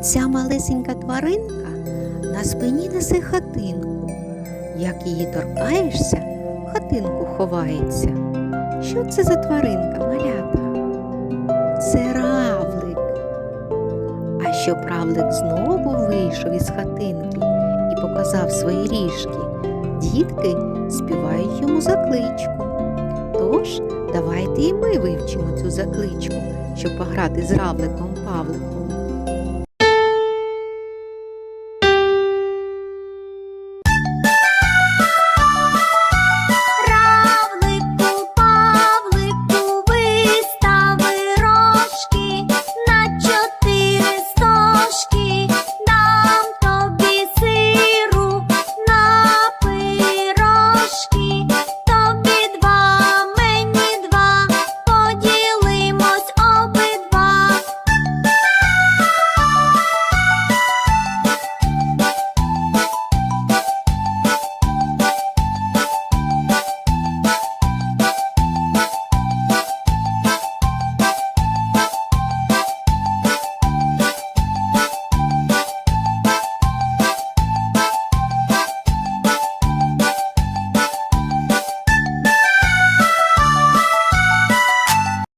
Ця малесенька тваринка на спині несе хатинку. Як її торкаєшся, в хатинку ховається. Що це за тваринка, малята? Це равлик. А щоб равлик знову вийшов із хатинки і показав свої ріжки, дітки співають йому закличку. Тож давайте і ми вивчимо цю закличку, щоб пограти з равликом Павликом.